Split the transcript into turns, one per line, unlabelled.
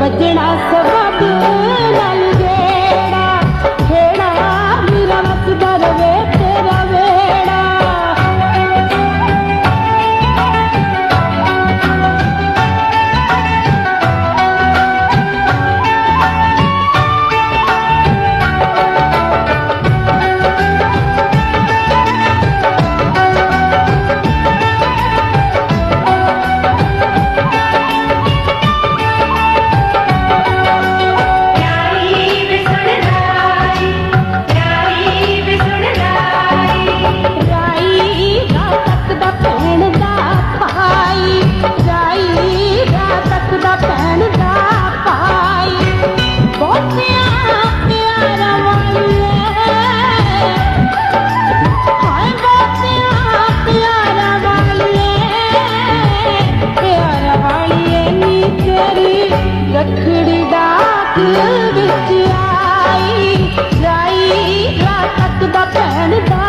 बचना सब ਮੇਰੀ ਰਖੜੀ ਡਾਕ ਵਿੱਚ ਆਈ ਰਾਈ ਰਾਤ ਦਾ ਭੈਣ ਦਾ